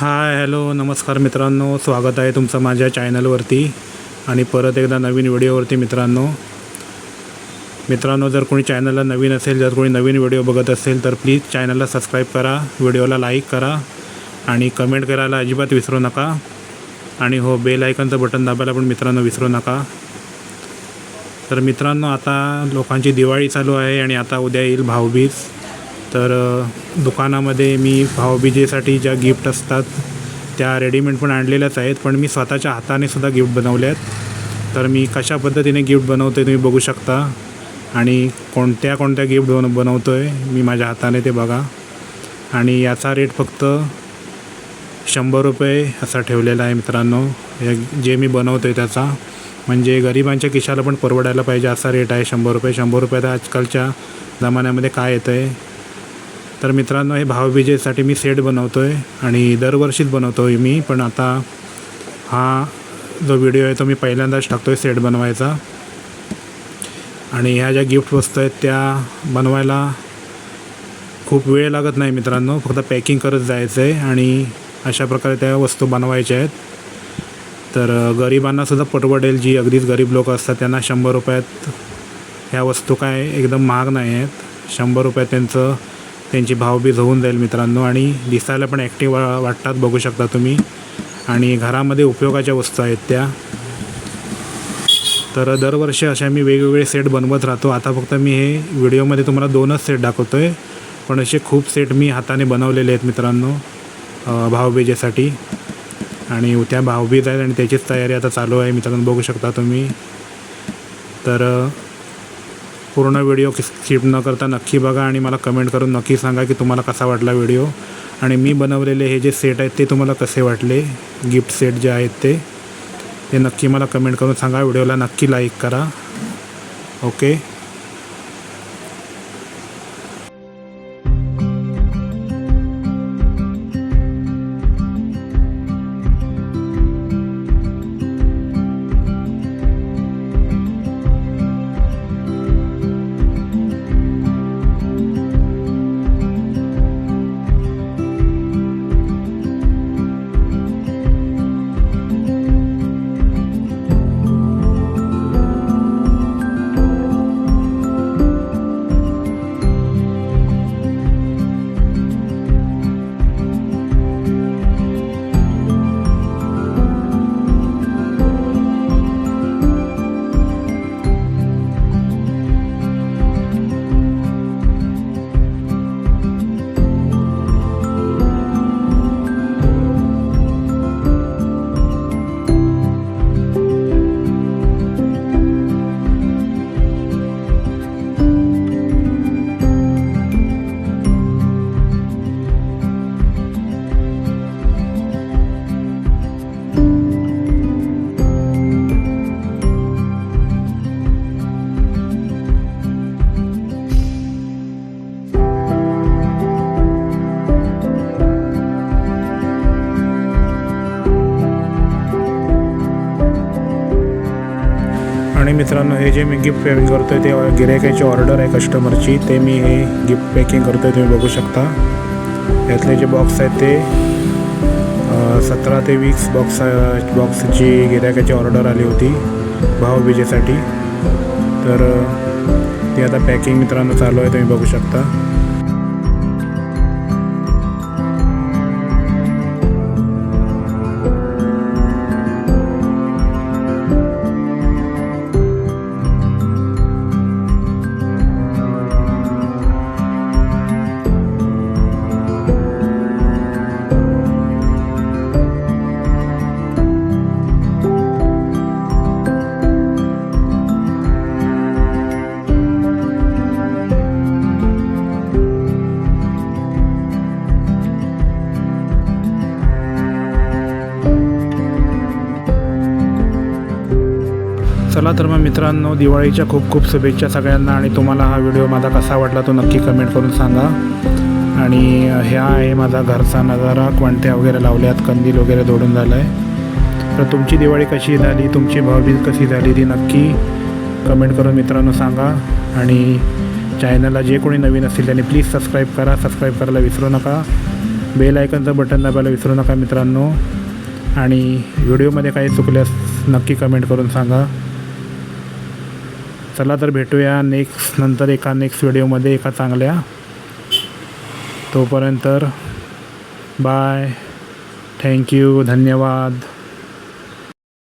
Hi hello नमस्कार मित्रांनो. स्वागत आहे तुमचं माझ्या चॅनलवरती. आणि परत एकदा नवीन व्हिडिओवरती मित्रांनो. मित्रांनो जर कोणी चॅनलला नवीन असेल जर कोणी नवीन व्हिडिओ बघत असेल तर प्लीज चॅनलला सबस्क्राईब करा व्हिडिओला लाईक करा आणि कमेंट करायला अजिबात विसरू नका. आणि हो बेल आयकनचं बटन दाबायला पण मित्रांनो विसरू नका. तर मित्रांनो आता लोकांची दिवाळी चालू आहे आणि आता उद्या येईल भाऊबीज. तर दुकानामध्ये मी भाऊबीजेसाठी ज्या गिफ्ट असतात त्या रेडीमेड पण आणलेल्याच आहेत पण मी स्वतःच्या हाताने सुद्धा गिफ्ट बनवले आहेत. तर मी कशा पद्धतीने गिफ्ट बनवतो तुम्ही बघू शकता आणि कोणत्या कोणत्या गिफ्ट बन बनवतो आहे मी माझ्या हाताने ते बघा. आणि याचा रेट फक्त शंभर रुपये असा ठेवलेला आहे मित्रांनो. या जे मी बनवतो आहे त्याचा. म्हणजे गरिबांच्या खिशाला पण परवडायला पाहिजे असा रेट आहे शंभर रुपये. शंभर रुपये तर आजकालच्या जमान्यामध्ये काय येतं आहे तर मित्रांनो हे भावबीजेसाठी मी सेट बनवतो आहे आणि दरवर्षीच बनवतो आहे मी पण आता हा जो व्हिडिओ आहे तो मी पहिल्यांदाच टाकतो आहे सेट बनवायचा. आणि ह्या ज्या गिफ्ट वस्तू आहेत त्या बनवायला खूप वेळ लागत नाही मित्रांनो फक्त पॅकिंग करत जायचं आहे आणि अशा प्रकारे त्या वस्तू बनवायच्या आहेत. तर गरिबांनासुद्धा पटवडेल जी अगदीच गरीब लोक असतात त्यांना शंभर रुपयात ह्या वस्तू काय एकदम महाग नाही आहेत. शंभर रुपयात त्यांचं त्यांची भावबीज होऊन जाईल मित्रांनो. आणि दिसायला पण ॲक्टिव्ह वा वाटतात बघू शकता तुम्ही. आणि घरामध्ये उपयोगाच्या वस्तू आहेत त्या. तर दरवर्षी अशा मी वेगवेगळे सेट बनवत राहतो. आता फक्त मी हे व्हिडिओमध्ये तुम्हाला दोनच सेट दाखवतो आहे पण असे खूप सेट मी हाताने बनवलेले आहेत मित्रांनो भावबीजेसाठी आणि उद्या भावबीज आहेत आणि त्याचीच तयारी आता चालू आहे मित्रांनो बघू शकता तुम्ही. तर पूर्ण व्हिडिओ स्किप न करता नक्की बघा आणि मला कमेंट करून नक्की सांगा की तुम्हाला कसा वाटला व्हिडिओ. आणि मी बनवलेले हे जे सेट आहेत ते तुम्हाला कसे वाटले? गिफ्ट सेट जे आहेत ते. ते नक्की मला कमेंट करून सांगा. व्हिडिओला नक्की लाईक करा. ओके मित्रांनो हे जे मी गिफ्ट पॅकिंग करतो आहे ते गिरायकाची ऑर्डर आहे कस्टमरची ते मी हे गिफ्ट पॅकिंग करतो आहे तुम्ही बघू शकता. यातले जे बॉक्स आहेत ते सतरा ते वीस बॉक्स बॉक्सची गिरायकाची ऑर्डर आली होती भावबीजेसाठी तर ते आता पॅकिंग मित्रांनो चालू आहे तुम्ही बघू शकता. चला तर मग मित्रांनो दिवाळीच्या खूप खूप शुभेच्छा सगळ्यांना आणि तुम्हाला हा व्हिडिओ माझा कसा वाटला तो नक्की कमेंट करून सांगा. आणि ह्या आहे माझा घरचा नजारा. क्वांट्या वगैरे लावल्यात कंदील वगैरे दोडून झालं आहे तर तुमची दिवाळी कशी झाली तुमची भावबीज कशी झाली ती नक्की कमेंट करून मित्रांनो सांगा. आणि चॅनलला जे कोणी नवीन असतील त्यांनी प्लीज सबस्क्राईब करा. सबस्क्राईब करायला विसरू नका. बेल आयकनचं बटन दाबायला विसरू नका मित्रांनो. आणि व्हिडिओमध्ये काही चुकल्यास नक्की कमेंट करून सांगा. चला तर भेटूया नेक्स्ट नंतर एका नेक्स्ट व्हिडिओमध्ये एका चांगल्या. तोपर्यंत बाय थँक्यू धन्यवाद.